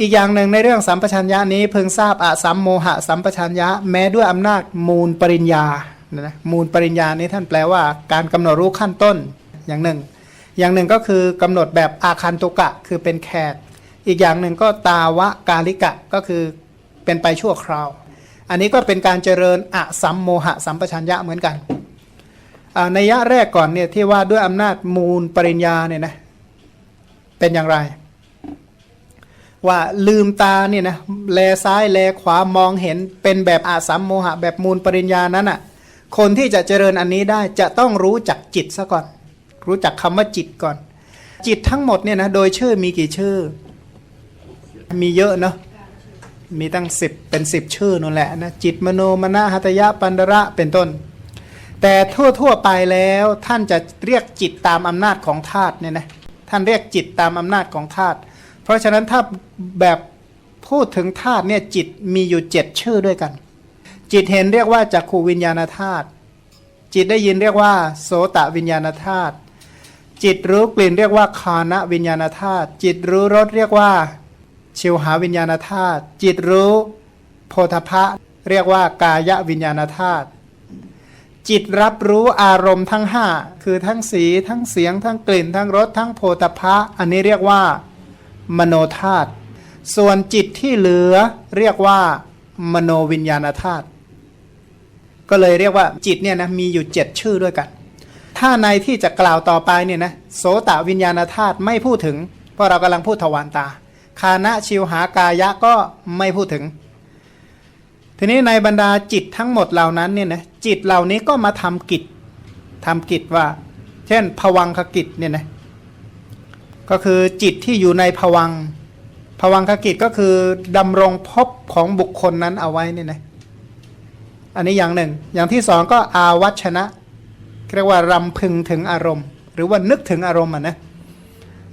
อีกอย่างหนึ่งในเรื่องสัมปชัญญะนี้เพิ่งทราบอะสัมโมหะสัมปชัญญะแม้ด้วยอำนาจมูลปริญญานะนะมูลปริญญานี้ท่านแปลว่าการกำหนดรู้ขั้นต้นอย่างหนึ่ง อย่างหนึ่งก็คือกำหนดแบบอาคันตุกะคือเป็นแขกอีกอย่างหนึ่งก็ตาวะกาลิกะก็คือเป็นไปชั่วคราว อันนี้ก็เป็นการเจริญอะสัมโมหะสัมปชัญญะเหมือนกันอ่าในยะแรกก่อนเนี่ยที่ว่าด้วยอำนาจมูลปริญญาเนี่ยนะเป็นอย่างไร ว่าลืมตาเนี่ยนะแลซ้ายแลขวามองเห็นเป็นแบบอาสัมโมหะ แบบมูลปริญญานั้นอะ คนที่จะเจริญอันนี้ได้จะต้องรู้จักจิตซะก่อน รู้จักคำว่าจิตก่อน จิตทั้งหมดเนี่ยนะโดยชื่อมีกี่ชื่อ มีเยอะเนาะมีตั้งสิบเป็นสิบชื่อนั่นแหละนะจิตมโนมนาหัตยะปันดระเป็นต้น แต่ทั่วทั่วไปแล้วท่านจะเรียกจิตตามอำนาจของธาตุเนี่ยนะท่านเรียกจิตตามอำนาจของธาตุ เพราะฉะนั้นถ้าแบบพูดถึงธาตุเนี่ยจิตมีอยู่เจ็ดชื่อด้วยกัน จิตเห็นเรียกว่าจักขูวิญญาณธาตุจิตได้ยินเรียกว่า โสตวิญญาณธาตุจิตรู้กลิ่นเรียกว่าคานวิญญาณธาตุจิตรู้รสเรียกว่าชิวหาวิญญาณธาตุจิตรู้โพธพะเรียกว่ากายวิญญาณธาตุจิตรับรู้อารมณ์ทั้งห้าคือทั้งสีทั้งเสียง ทั้งกลิ่น ทั้งรสทั้งโพธพะอันนี้เรียกว่า มโนธาตุส่วนจิตที่เหลือเรียกว่ามโนวิญญาณธาตุก็เลยเรียกว่าจิตเนี่ยนะมีอยู่เจ็ดชื่อด้วยกัน ถ้าในที่จะกล่าวต่อไปเนี่ยนะโสตวิญญาณธาตุไม่พูดถึง เพราะเรากำลังพูดทวารตา คานะชิวหากายะก็ไม่พูดถึง ทีนี้ในบรรดาจิตทั้งหมดเหล่านั้นเนี่ยนะจิตเหล่านี้ก็มาทำกิจทำกิจว่า เช่นผวังคกิจเนี่ยนะ ก็คือจิตที่อยู่ในผวังค์ผวังคกิจก็คือดำรงภพของบุคคลนั้นเอาไว้นี่นะอันนี้อย่างหนึ่ง อย่างที่สองก็อาวัชนะเรียกว่ารำพึงถึงอารมณ์ หรือว่านึกถึงอารมณ์อะนะ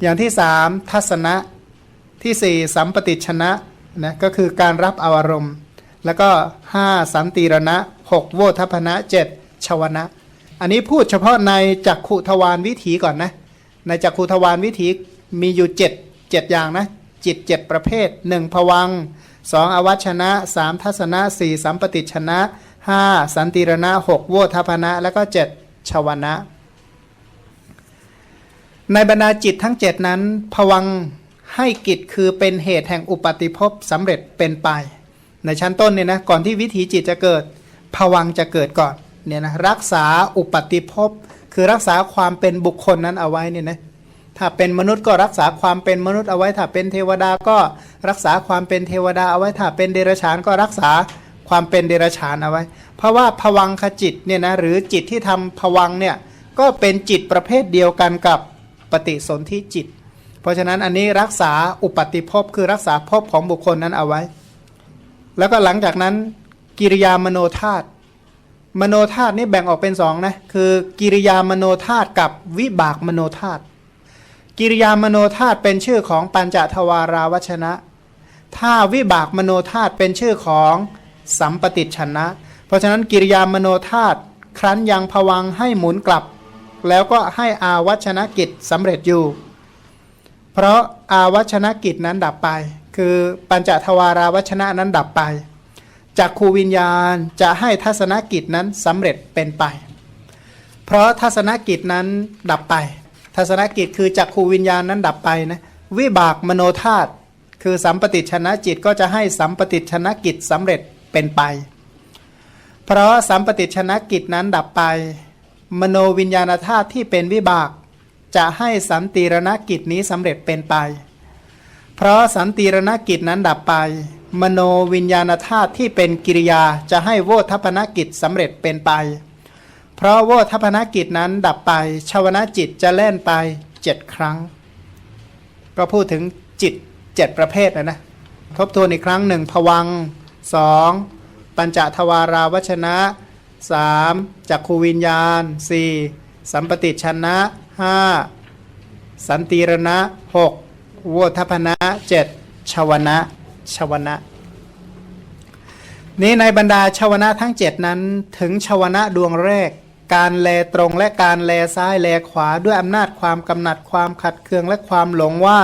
อย่างที่สามทัศนะที่สี่สัมปติชนะนะก็คือการรับอาอารมณ์ แล้วก็ห้าสันติรณะหกโวทัพนะเจ็ดชวนะ อันนี้พูดเฉพาะในจักขุทวารวิถีก่อนนะ ในจักขุทวารวิถีมีอยู่เจ็ดเจ็ดอย่างนะ จิตเจ็ดประเภทหนึ่งผวังสองอวัชนะสามทัศนะสี่สัมปติชนะห้าสันติรณะหกโวทัพนะ แล้วก็เจ็ดชวนะ ในบรรดาจิตทั้งเจ็ดนั้นผวังให้กิจคือเป็นเหตุแห่งอุปาติภพสำเร็จเป็นไป ในชั้นต้นเนี่ยนะก่อนที่วิถีจิตจะเกิดผวังจะเกิดก่อนเนี่ยนะรักษาอุปาติภพ คือรักษาความเป็นบุคคลนั้นเอาไว้เนี่ยนะถ้าเป็นมนุษย์ก็รักษาความเป็นมนุษย์เอาไว้ ถ้าเป็นเทวดาก็รักษาความเป็นเทวดาเอาไว้ ถ้าเป็นเดรัจฉานก็รักษาความเป็นเดรัจฉานเอาไว้ เพราะว่าผวังคจิตเนี่ยนะหรือจิตที่ทำผวังเนี่ยก็เป็นจิตประเภทเดียวกันกับปฏิสนธิจิต เพราะฉะนั้นอันนี้รักษาอุปติภพคือรักษาภพของบุคคลนั้นเอาไว้ แล้วก็หลังจากนั้นกิริยามโนธาตุ มโนธาตุนี่แบ่งออกเป็นสองนะคือกิริยามโนธาตุกับวิบากมโนธาตุกิริยามโนธาตุเป็นชื่อของปัญจทวาราวชนะ ถ้าวิบากมโนธาตุเป็นชื่อของสัมปติชนะ เพราะฉะนั้นกิริยามโนธาตุครั้นยังผวังให้หมุนกลับ แล้วก็ให้อาวัชนกิจสำเร็จอยู่ เพราะอาวัชนกิจนั้นดับไป คือปัญจทวาราวัชนะนั้นดับไป จากครูวิญญาณจะให้ทัศนกิจนั้นสำเร็จเป็นไป เพราะทัศนกิจนั้นดับไป ทัศนกิจคือจากครูวิญญาณนั้นดับไปนะวิบากมโนธาตุคือสัมปติชนะจิตก็จะให้สัมปติชนะกิจสำเร็จเป็นไป เพราะสัมปติชนะกิจนั้นดับไป มโนวิญญาณธาตุที่เป็นวิบาก จะให้สันติรณกิจนี้สำเร็จเป็นไป เพราะสันติรณกิจนั้นดับไป มโนวิญญาณธาตุที่เป็นกิริยาจะให้โวทัพนกิจสำเร็จเป็นไป เพราะโวทัพนกิจนั้นดับไปชาวนะจิตจะเล่นไปเจ็ดครั้ง ก็พูดถึงจิตเจ็ดประเภทนะนะ ทบทวนอีกครั้งหนึ่งผวังสองปัญจทวาราวัชนะสามจักขูวิญญาณสี่สัมปติชนะห้าสันติรณะหกโวทัพนะเจ็ดชวนะ ชวนะ นี้ในบรรดาชวนะทั้งเจ็ดนั้น ถึงชวนะดวงแรก การแลตรงและการแลซ้ายแลขวาด้วยอำนาจความกำหนัดความขัดเคืองและความหลงว่า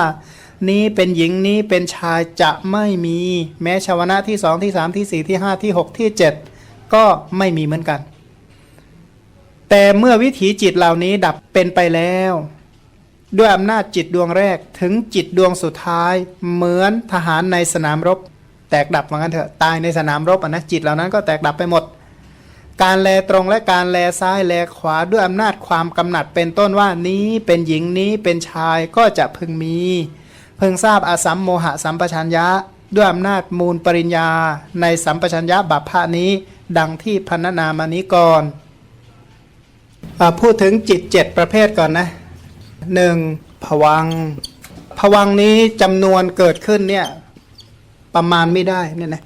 นี้เป็นหญิงนี้เป็นชายจะไม่มี แม้ชาวนะที่สองที่สามที่สี่ที่ห้าที่หกที่เจ็ดก็ไม่มีเหมือนกัน แต่เมื่อวิถีจิตเหล่านี้ดับเป็นไปแล้ว ด้วยอำนาจจิตดวงแรกถึงจิตดวงสุดท้าย เหมือนทหารในสนามรบ แตกดับเหมือนกันเถอะตายในสนามรบอะนะจิตเหล่านั้นก็แตกดับไปหมด การแลตรงและการแลซ้ายแลขวาด้วยอำนาจความกำหนัดเป็นต้นว่านี้เป็นหญิงนี้เป็นชายก็จะพึงมี พึงทราบอาสัมโมหะสัมปชัญญะ ด้วยอำนาจมูลปริญญา ในสัมปชัญญะบัพพะนี้ ดังที่พันนามานี้ก่อนอพูดถึงจิตเจ็ดประเภทก่อนนะ หนึ่งผวังผวังนี้จำนวนเกิดขึ้นเนี่ยประมาณไม่ได้เนี่ยนะ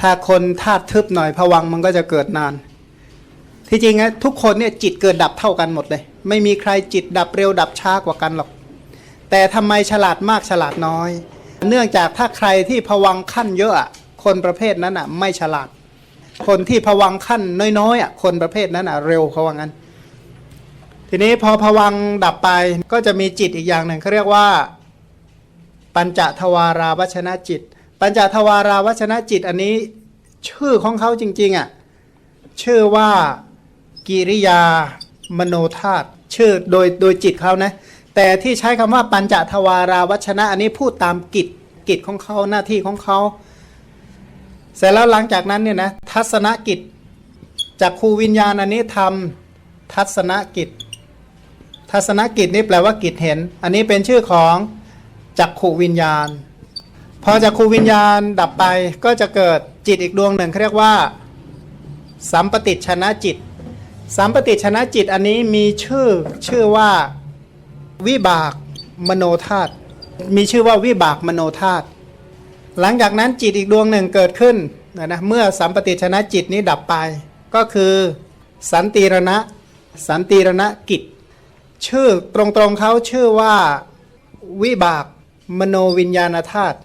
ถ้าคนธาตุทึบหน่อยผวังมันก็จะเกิดนาน ที่จริงนะทุกคนเนี่ยจิตเกิดดับเท่ากันหมดเลย ไม่มีใครจิตดับเร็วดับช้ากว่ากันหรอก แต่ทำไมฉลาดมากฉลาดน้อย เนื่องจากถ้าใครที่ผวังขั้นเยอะคนประเภทนั้นอะไม่ฉลาด คนที่ผวังขั้นน้อยๆอะคนประเภทนั้นอะเร็วเขาว่างั้น ทีนี้พอผวังดับไปก็จะมีจิตอีกอย่างหนึ่งเขาเรียกว่า ปัญจทวาราวัชนะจิต ปัญจทวาราวัชนะจิตอันนี้ชื่อของเขาจริงๆอะชื่อว่ากิริยามโนธาตุชื่อโดยโดยจิตเขานะ แต่ที่ใช้คำว่าปัญจทวาราวัชนะ อันนี้พูดตามกิจกิจของเขาหน้าที่ของเขาเสร็จแล้วหลังจากนั้นเนี่ยนะทัศนกิจจากครูวิญญาณอันนี้ทำทัศนกิจ ทัศนกิจนี่แปลว่ากิจเห็น อันนี้เป็นชื่อของจักขูวิญญาณ พอจักขูวิญญาณดับไปก็จะเกิดจิตอีกดวงหนึ่งเขาเรียกว่า สัมปติชนะจิต สัมปติชนะจิตอันนี้มีชื่อชื่อว่าวิบากมโนธาตุมีชื่อว่าวิบากมโนธาตุหลังจากนั้นจิตอีกดวงหนึ่งเกิดขึ้นนะนะเมื่อสัมปติชนะจิตนี้ดับไป ก็คือ สันติรณะ สันติรณะกิจ ชื่อตรงๆเขาชื่อว่าวิบากมโนวิญญาณธาตุ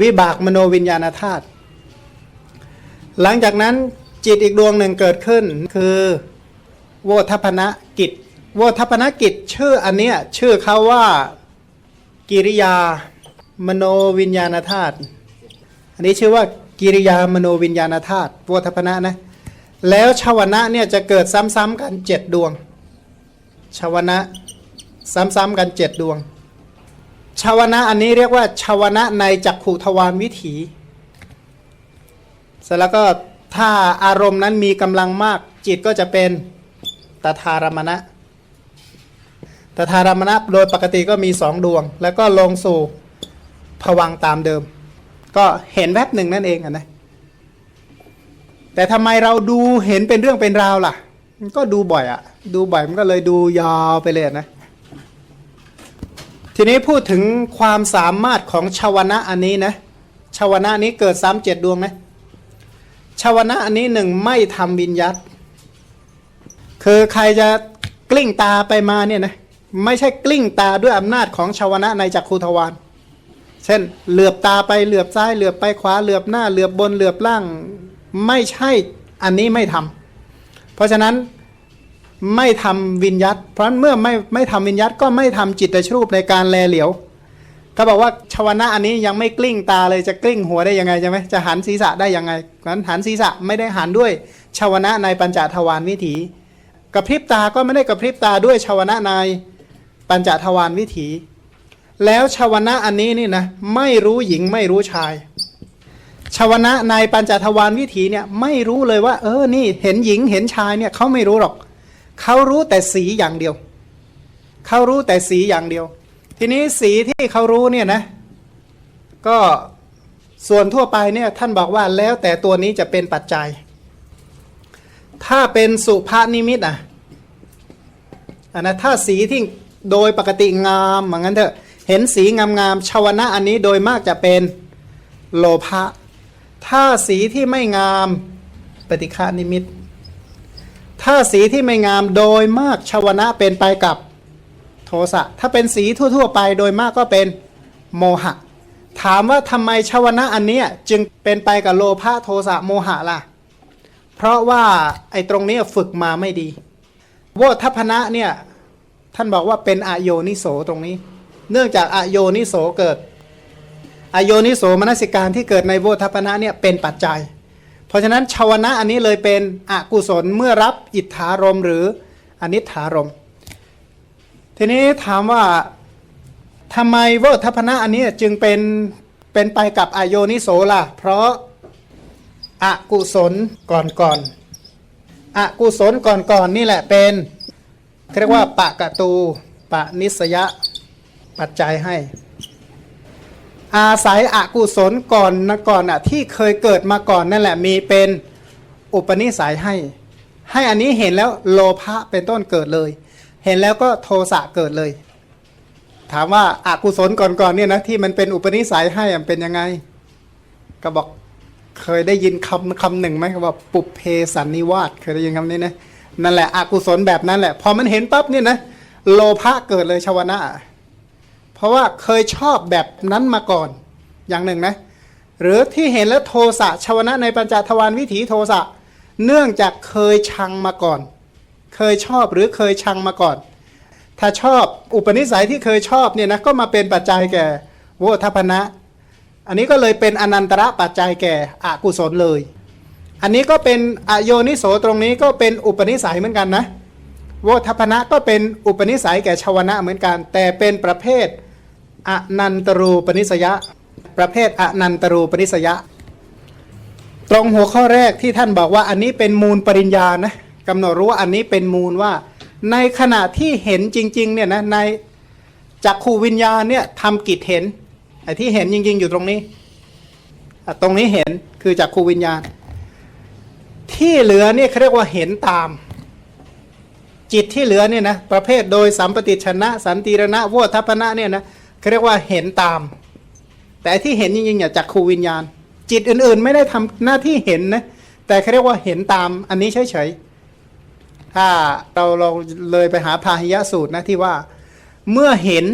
วิบากมโนวิญญาณธาตุหลังจากนั้นจิตอีกดวงหนึ่งเกิดขึ้นคือโวทัพนกิจโวทัพนกิจชื่ออันเนี้ยชื่อเขาว่ากิริยามโนวิญญาณธาตุอันนี้ชื่อว่ากิริยามโนวิญญาณธาตุโวทัพนะนะแล้วชาวนะเนี่ยจะเกิดซ้ำๆกันเจ็ดดวง ชาวนะซ้ำๆกันเจ็ดดวง ชาวนะอันนี้เรียกว่าชาวนะในจักขุทวารวิถีเสร็จแล้วก็ถ้าอารมณ์นั้นมีกำลังมากจิตก็จะเป็นตถารมณะตถารมณะโดยปกติก็มีสองดวง แล้วก็ลงสู่ผวังตามเดิม ก็เห็นแวบหนึ่งนั่นเองอนะแต่ทำไมเราดูเห็นเป็นเรื่องเป็นราวล่ะ มันก็ดูบ่อยอะดูบ่อยมันก็เลยดูยาวไปเลยนะ ทีนี้พูดถึงความสามารถของชาวนะอันนี้นะชาวนะนี้เกิดซ้ำเจ็ดดวงนะชาวนะอันนี้หนึ่งไม่ทำวิญยัตคือใครจะกลิ้งตาไปมาเนี่ยนะไม่ใช่กลิ้งตาด้วยอำนาจของชาวนะในจักรคูทวารเช่น เหลือบตาไปเหลือบซ้ายเหลือบไปขวาเหลือบหน้าเหลือบบนเหลือบล่าง ไม่ใช่อันนี้ไม่ทำ เพราะฉะนั้นไม่ทำวิญยัตเพราะฉะนั้นเมื่อไม่ไม่ทำวิญยัตก็ไม่ทำจิตตชรูปในการแลเหลียวถ้าบอกว่าชาวนะอันนี้ยังไม่กลิ้งตาเลยจะกลิ้งหัวได้ยังไงใช่ไหมจะหันศีรษะได้ยังไงงั้นหันศีรษะไม่ได้หันด้วยชาวนะในปัญจทวารวิถี กระพริบตาก็ไม่ได้กระพริบตาด้วยชาวนะในปัญจทวารวิถี แล้วชาวนะอันนี้นี่นะไม่รู้หญิงไม่รู้ชาย ชาวนะในปัญจทวารวิถีเนี่ยไม่รู้เลยว่า เออนี่เห็นหญิงเห็นชายเนี่ยเขาไม่รู้หรอกเขารู้แต่สีอย่างเดียวเขารู้แต่สีอย่างเดียว ทีนี้สีที่เขารู้เนี่ยนะ ก็ส่วนทั่วไปเนี่ยท่านบอกว่าแล้วแต่ตัวนี้จะเป็นปัจจัย ถ้าเป็นสุภานิมิตอะอันนะถ้าสีที่โดยปกติงามเหมือนกันเถอะ เห็นสีงามๆชาวนะอันนี้โดยมากจะเป็นโลภะ ถ้าสีที่ไม่งามปฏิฆานิมิต ถ้าสีที่ไม่งามโดยมากชาวนะเป็นไปกับโทสะ ถ้าเป็นสีทั่ว ๆ ไปโดยมากก็เป็นโมหะ ถามว่าทำไมชาวนะอันเนี้ยจึงเป็นไปกับโลภะโทสะโมหะล่ะ เพราะว่าไอ้ตรงนี้ฝึกมาไม่ดีโวทัพนะเนี่ยท่านบอกว่าเป็นอโยนิโสตรงนี้ เนื่องจากอโยนิโสเกิด อโยนิโสมนสิการที่เกิดในโวทัพนะเนี่ยเป็นปัจจัย เพราะฉะนั้นชาวนะอันนี้เลยเป็นอกุศลเมื่อรับอิทธารมหรืออนิถารม ทีนี้ถามว่าทำไมโวทัพนะอันนี้จึงเป็นเป็นไปกับอโยนิโสล่ะ เพราะอกุศลก่อนก่อนอกุศลก่อนก่อนนี่แหละเป็นเรียกว่าปะกะตูปะนิสยะปัจจัยให้ อาศัยอกุศลก่อนนะก่อนอะที่เคยเกิดมาก่อนนั่นแหละมีเป็นอุปนิสัยให้ ให้อันนี้เห็นแล้วโลภะเป็นต้นเกิดเลย เห็นแล้วก็โทสะเกิดเลย ถามว่าอากุศลก่อนๆเนี่ยนะที่มันเป็นอุปนิสัยให้มันเป็นยังไง ก็บอกเคยได้ยินคำคำหนึ่งไหมว่าปุเพสันนิวาสเคยได้ยินคำนี้นะนั่นแหละอกุศลแบบนั้นแหละ พอมันเห็นปั๊บเนี่ยนะโลภะเกิดเลยชาวนะ ราะว่าเคยชอบแบบนั้นมาก่อนอย่างหนึ่งนะหรือที่เห็นแล้วโทสะชาวนะในปัญจทวารวิถีโทสะเนื่องจากเคยชังมาก่อน เคยชอบหรือเคยชังมาก่อน ถ้าชอบอุปนิสัยที่เคยชอบเนี่ยนะก็มาเป็นปัจจัยแก่โวทัพนะ อันนี้ก็เลยเป็นอนันตระปัจจัยแก่อกุศลเลย อันนี้ก็เป็นอโยนิโสตรงนี้ก็เป็นอุปนิสัยเหมือนกันนะโวทัพนะก็เป็นอุปนิสัยแก่ชาวนะเหมือนกัน แต่เป็นประเภท อนันตรูปนิสยะ ประเภทอนันตรูปนิสยะ ตรงหัวข้อแรกที่ท่านบอกว่าอันนี้เป็นมูลปริญญานะกำหนดรู้ว่าอันนี้เป็นมูลว่า ในขณะที่เห็นจริงๆเนี่ยนะในจักขูวิญญาณเนี่ยทำกิจเห็นไอ้ที่เห็นจริง ๆ อยู่ตรงนี้ตรงนี้เห็นคือจักขูวิญญาณ ที่เหลือเนี่ยเขาเรียกว่าเห็นตาม จิตที่เหลือเนี่ยนะประเภทโดยสัมปติชนะ สันติรณะโวทัพนะเนี่ยนะ เขาเรียกว่าเห็นตาม แต่ที่เห็นจริงๆเนี่ยจักขูวิญญาณ จิตอื่นๆ ไม่ได้ทำหน้าที่เห็นนะแต่เขาเรียกว่าเห็นตามอันนี้เฉยๆถ้าเราเราเลยไปหาพาหิยะสูตรนะที่ว่าเมื่อเห็น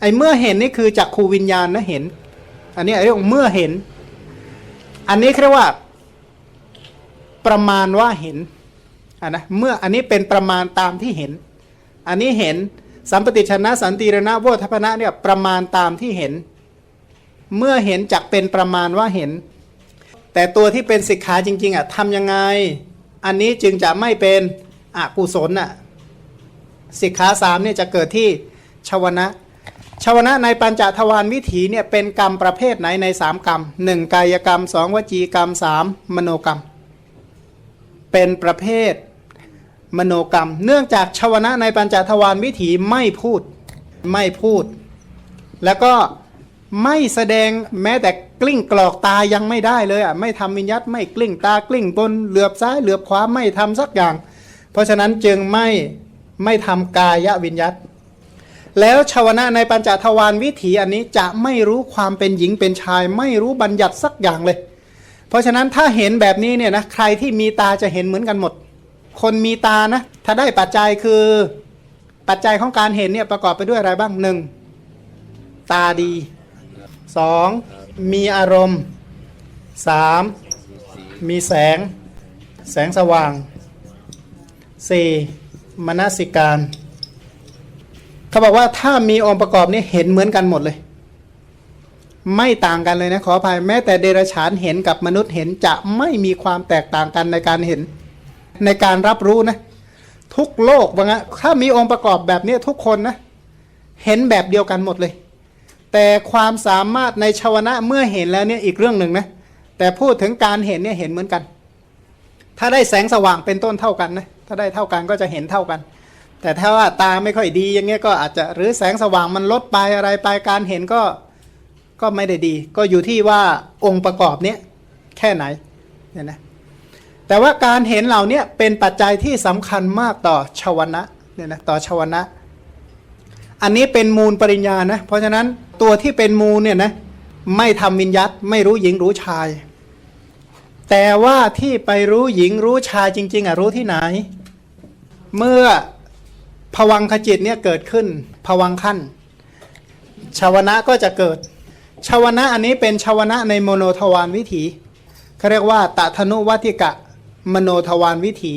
ไอ้เมื่อเห็นนี่คือจักขูวิญญาณนะเห็น อันนี้เรียกเมื่อเห็น อันนี้เรียกว่าประมาณว่าเห็นอะนะเมื่ออันนี้เป็นประมาณตามที่เห็น อันนี้เห็น สัมปติชนะสันติรณะโวทัพนะเนี่ยประมาณตามที่เห็น เมื่อเห็นจักเป็นประมาณว่าเห็น แต่ตัวที่เป็นสิกขาจริง ๆอะทำยังไง อันนี้จึงจะไม่เป็นอกุศลอะสิกขาสามเนี่ยจะเกิดที่ชาวนะชาวนะในปัญจทวารวิถีเนี่ยเป็นกรรมประเภทไหนในสามกรรมหนึ่งกายกรรมสองวจีกรรมสามมโนกรรม เป็นประเภท มโนกรรม เนื่องจากชาวนะในปัญจทวารวิถีไม่พูดไม่พูด แล้วก็ไม่แสดงแม้แต่กลิ้งกรอกตายังไม่ได้เลยอะไม่ทำวิญญัตไม่กลิ้งตากลิ้งบนเหลือบซ้ายเหลือบขวาไม่ทำสักอย่าง เพราะฉะนั้นจึงไม่ไม่ทำกายวิญญัตแล้วชาวนะในปัญจทวารวิถีอันนี้จะไม่รู้ความเป็นหญิงเป็นชาย ไม่รู้บัญญัติสักอย่างเลย เพราะฉะนั้นถ้าเห็นแบบนี้เนี่ยนะใครที่มีตาจะเห็นเหมือนกันหมด คนมีตานะ ถ้าได้ปัจจัยคือปัจจัยของการเห็นเนี่ยประกอบไปด้วยอะไรบ้างหนึ่งตาดีสองมีอารมณ์สามมีแสง แสงสว่างสี่มนสิการเขาบอกว่าถ้ามีองค์ประกอบนี้เห็นเหมือนกันหมดเลย ไม่ต่างกันเลยนะขออภัยแม้แต่เดรัจฉานเห็นกับมนุษย์เห็นจะไม่มีความแตกต่างกันในการเห็น ในการรับรู้นะ ทุกโลกว่างั้นถ้ามีองค์ประกอบแบบนี้ทุกคนนะ เห็นแบบเดียวกันหมดเลย แต่ความสามารถในชาวนะเมื่อเห็นแล้วเนี่ยอีกเรื่องหนึ่งนะแต่พูดถึงการเห็นเนี่ยเห็นเหมือนกัน ถ้าได้แสงสว่างเป็นต้นเท่ากันนะถ้าได้เท่ากันก็จะเห็นเท่ากัน แต่ถ้าว่าตาไม่ค่อยดีอย่างเงี้ยก็อาจจะหรือแสงสว่างมันลดไปอะไรไปการเห็นก็ก็ไม่ได้ดี ก็อยู่ที่ว่าองค์ประกอบเนี้ยแค่ไหนเนี่ยนะ แต่ว่าการเห็นเหล่านี้เป็นปัจจัยที่สำคัญมากต่อชาวนะเนี่ยนะต่อชาวนะ อันนี้เป็นมูลปริญญานะ เพราะฉะนั้นตัวที่เป็นมูลเนี่ยนะไม่ทำวิญญัตไม่รู้หญิงรู้ชาย แต่ว่าที่ไปรู้หญิงรู้ชายจริง ๆอะรู้ที่ไหน เมื่อภวังคจิตเนี่ยเกิดขึ้นภวังขั้นชาวนะก็จะเกิดชาวนะอันนี้เป็นชาวนะในโมโนทวารวิถีเขาเรียกว่าตถนุวัติกะ มโนทวารวิถี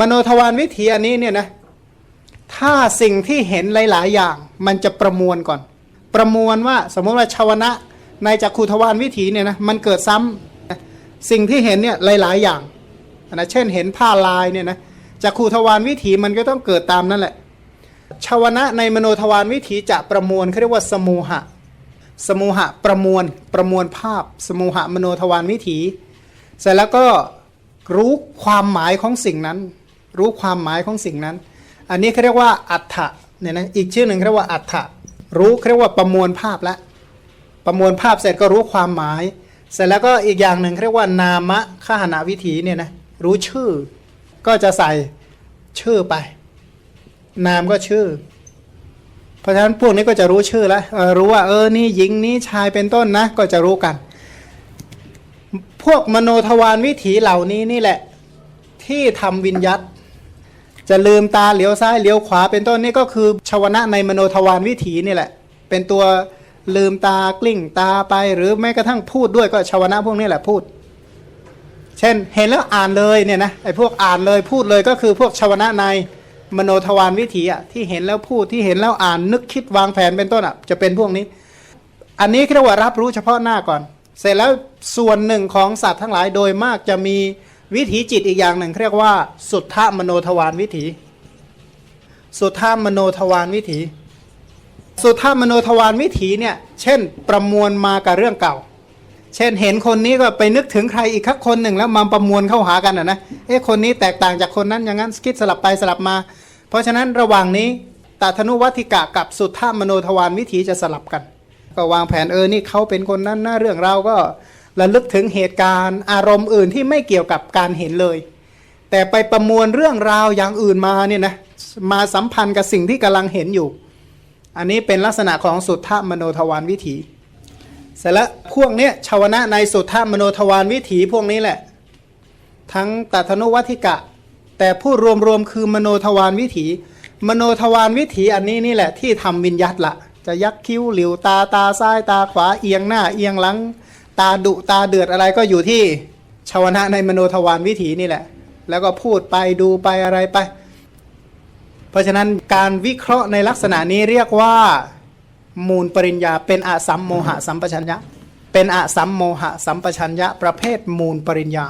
มโนทวารวิถีอันนี้เนี่ยนะถ้าสิ่งที่เห็นหลาย ๆ อย่าง มันจะประมวลก่อน ประมวลว่าสมมติว่าชาวนะในจักขุทวารวิถีเนี่ยนะมันเกิดซ้ำสิ่งที่เห็นเนี่ยหลาย ๆ อย่างนะเช่นเห็นผ้าลายเนี่ยนะจักขุทวารวิถีมันก็ต้องเกิดตามนั่นแหละชาวนะในมโนทวารวิถีจะประมวลเขาเรียกว่าสมูหะ สมูหะประมวลประมวลภาพ สมูหะมโนทวารวิถี เสร็จแล้วก็ รู้ความหมายของสิ่งนั้น รู้ความหมายของสิ่งนั้น อันนี้เขาเรียกว่าอัฏฐะเนี่ยนะอีกชื่อหนึ่งเขาเรียกว่าอัฏฐะรู้เขาเรียกว่าประมวลภาพแล้วประมวลภาพเสร็จก็รู้ความหมาย เสร็จแล้วก็อีกอย่างหนึ่งเขาเรียกว่านามะขหณวิถีเนี่ยนะรู้ชื่อ ก็จะใส่ชื่อไป นามก็ชื่อ เพราะฉะนั้นพวกนี้ก็จะรู้ชื่อแล้วรู้ว่าเออนี่หญิงนี่ชายเป็นต้นนะ ก็จะรู้กัน พวกมโนทวารวิถีเหล่านี้นี่แหละ ที่ทำวิญยัตจะลืมตาเหลียวซ้ายเหลียวขวา เป็นต้นนี่ก็คือชาวนะในมโนทวารวิถีนี่แหละ เป็นตัวลืมตากลิ้งตาไปหรือแม้กระทั่งพูดด้วยก็ชาวนะพวกนี้แหละพูด เช่นเห็นแล้วอ่านเลยเนี่ยนะไอ้พวกอ่านเลยพูดเลยก็คือพวกชาวนะในมโนทวารวิถีอะที่เห็นแล้วพูดที่เห็นแล้วอ่านนึกคิดวางแผนเป็นต้นอะจะเป็นพวกนี้ อันนี้เรียกว่ารับรู้เฉพาะหน้าก่อน เสร็จแล้วส่วนหนึ่งของสัตว์ทั้งหลายโดยมากจะมีวิถีจิตอีกอย่างหนึ่งเรียกว่า สุทธมโนทวารวิถี สุทธมโนทวารวิถี สุทธมโนทวารวิถีเนี่ยเช่นประมวลมากับเรื่องเก่า เช่นเห็นคนนี้ก็ไปนึกถึงใครอีกคักคนหนึ่งแล้วมาประมวลเข้าหากันอะนะเอ๊ะคนนี้แตกต่างจากคนนั้นอย่างนั้นคิดสลับไปสลับมา เพราะฉะนั้นระหว่างนี้ตถนุวัติกะกับสุทธมโนทวารวิถีจะสลับกัน ก็วางแผนเออนี่เขาเป็นคนนั้นนะเรื่องเราก็ระลึกถึงเหตุการณ์อารมณ์อื่นที่ไม่เกี่ยวกับการเห็นเลย แต่ไปประมวลเรื่องราวอย่างอื่นมาเนี่ยนะมาสัมพันธ์กับสิ่งที่กำลังเห็นอยู่ อันนี้เป็นลักษณะของสุทธมโนทวารวิถีเสร็จแล้วพวกเนี้ยชาวนะในสุทธมโนทวารวิถีพวกนี้แหละ ทั้งตัทนุวัติกะ แต่ผู้รวมๆคือมโนทวารวิถี มโนทวารวิถีอันนี้นี่แหละที่ทำวิญยัตละ จะยักคิ้วหลิวตาตาซ้ายตาขวาเอียงหน้าเอียงหลัง ตาดุตาเดือดอะไรก็อยู่ที่ชาวนะในมโนทวารวิถีนี่แหละ แล้วก็พูดไปดูไปอะไรไป เพราะฉะนั้นการวิเคราะห์ในลักษณะนี้เรียกว่ามูลปริญญาเป็นอสัมโมหะสัมปชัญญะ เป็นอสัมโมหะสัมปชัญญะประเภทมูลปริญญา